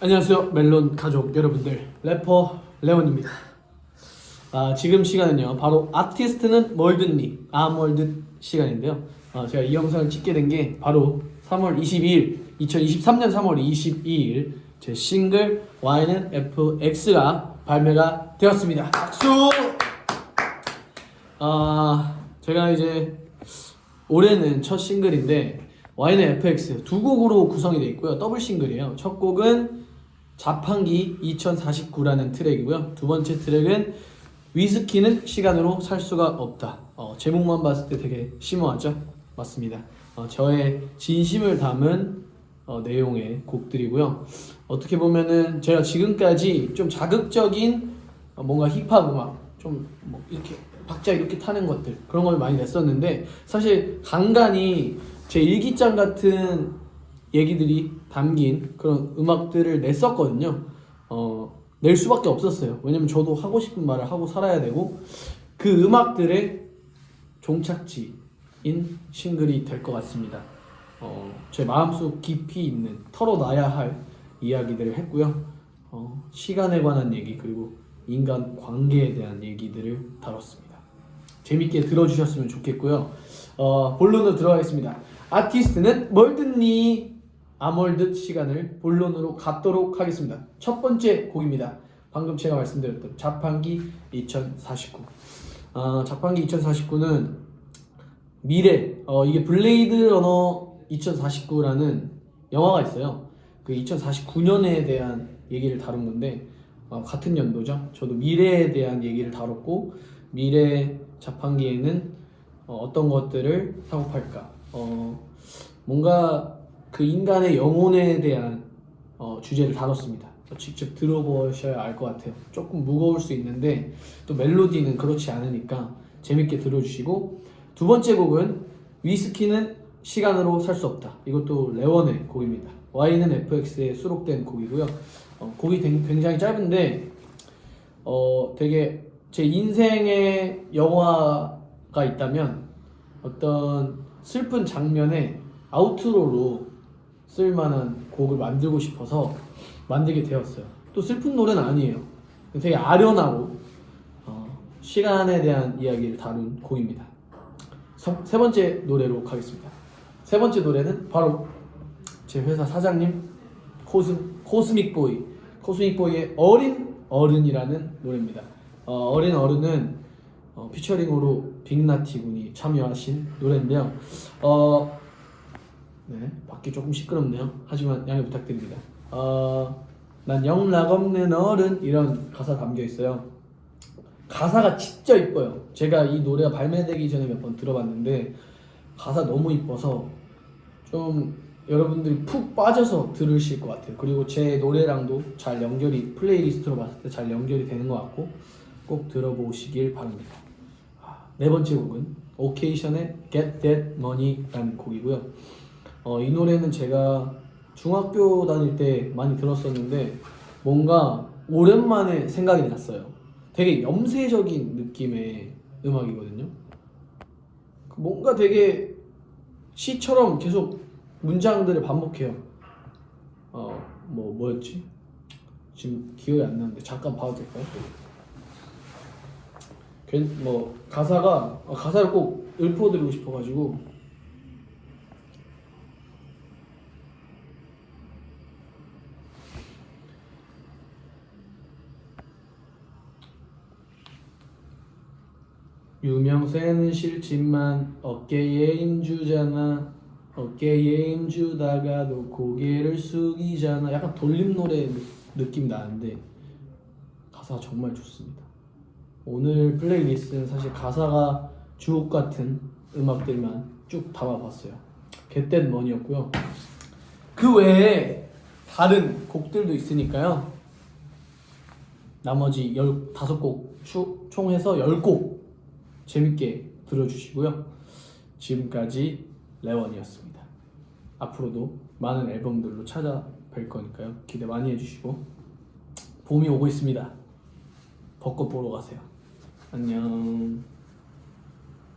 안녕하세요 멜론 가족 여러분들. 래퍼 레온입니다. 아, 지금 시간은요 바로 아티스트는 뭘 듣니? 아멀드 시간인데요. 아, 제가 이 영상을 찍게 된 게 바로 3월 22일 2023년 3월 22일 제 싱글 Y는 FX가 발매가 되었습니다. 박수! 아 제가 이제 올해는 첫 싱글인데 Y는 FX 두 곡으로 구성이 되어 있고요. 더블 싱글이에요. 첫 곡은 자판기 2049라는 트랙이고요. 두 번째 트랙은 위스키는 시간으로 살 수가 없다. 어, 제목만 봤을 때 되게 심오하죠? 맞습니다. 어, 저의 진심을 담은 어, 내용의 곡들이고요. 어떻게 보면은 제가 지금까지 좀 자극적인 어, 뭔가 힙합 음악 좀 뭐 이렇게 박자 이렇게 타는 것들 그런 걸 많이 냈었는데 사실 간간히 제 일기장 같은 얘기들이 담긴 그런 음악들을 냈었거든요. 어, 낼 수밖에 없었어요. 왜냐면 저도 하고 싶은 말을 하고 살아야 되고 그 음악들의 종착지인 싱글이 될 것 같습니다. 어, 제 마음속 깊이 있는 털어놔야 할 이야기들을 했고요. 어, 시간에 관한 얘기 그리고 인간 관계에 대한 얘기들을 다뤘습니다. 재밌게 들어주셨으면 좋겠고요. 어, 본론으로 들어가겠습니다. 아티스트는 뭘 듣니? 아몰드 시간을 본론으로 갖도록 하겠습니다. 첫 번째 곡입니다. 방금 제가 말씀드렸던 자판기 2049. 아, 자판기 2049는 미래, 어, 이게 블레이드 러너 2049라는 영화가 있어요. 그 2049년에 대한 얘기를 다룬 건데 어, 같은 연도죠. 저도 미래에 대한 얘기를 다뤘고 미래 자판기에는 어, 떤 것들을 사고 팔까. 어, 뭔가 그 인간의 영혼에 대한 어, 주제를 다뤘습니다. 직접 들어보셔야 알 것 같아요. 조금 무거울 수 있는데 또 멜로디는 그렇지 않으니까 재밌게 들어주시고 두 번째 곡은 위스키는 시간으로 살 수 없다. 이것도 레원의 곡입니다. Y는 FX에 수록된 곡이고요. 어, 곡이 된- 굉장히 짧은데 어, 되게 제 인생의 영화가 있다면 어떤 슬픈 장면에 아우트로로 쓸만한 곡을 만들고 싶어서 만들게 되었어요. 또 슬픈 노래는 아니에요. 되게 아련하고 어, 시간에 대한 이야기를 다룬 곡입니다. 서- 세 번째 노래로 가겠습니다. 세 번째 노래는 바로 제 회사 사장님 코스, 코스믹 보이 코스믹 보이의 어린 어른이라는 노래입니다. 어, 어린 어른은 어, 피처링으로 빅나티 군이 참여하신 노래인데요. 어, 네, 밖이 조금 시끄럽네요. 하지만 양해 부탁드립니다. 어, 난 영락 없는 어른 이런 가사 담겨 있어요. 가사가 진짜 이뻐요. 제가 이 노래가 발매되기 전에 몇 번 들어봤는데 가사 너무 이뻐서 좀 여러분들이 푹 빠져서 들으실 것 같아요. 그리고 제 노래랑도 잘 연결이 플레이리스트로 봤을 때 잘 연결이 되는 것 같고 꼭 들어보시길 바랍니다. 아, 네 번째 곡은 오케이션의 Get That Money라는 곡이고요. 어, 이 노래는 제가 중학교 다닐 때 많이 들었었는데 뭔가 오랜만에 생각이 났어요. 되게 염세적인 느낌의 음악이거든요. 뭔가 되게 시처럼 계속 문장들을 반복해요. 어, 뭐 뭐였지? 지금 기억이 안 나는데 잠깐 봐도 될까요? 괜- 뭐 가사가 어, 가사를 꼭 읊어드리고 싶어가지고 유명세는 싫지만 어깨에 힘주잖아. 어깨에 힘주다가도 고개를 숙이잖아. 약간 돌림 노래 느- 느낌 나는데 가사가 정말 좋습니다. 오늘 플레이리스트는 사실 가사가 주옥 같은 음악들만 쭉 담아봤어요. 겟된 머니였고요. 그 외에 다른 곡들도 있으니까요. 나머지 15곡 총 해서 10곡 재밌게 들어주시고요. 지금까지 레원이었습니다. 앞으로도 많은 앨범들로 찾아뵐 거니까요. 기대 많이 해주시고 봄이 오고 있습니다. 벚꽃 보러 가세요. 안녕.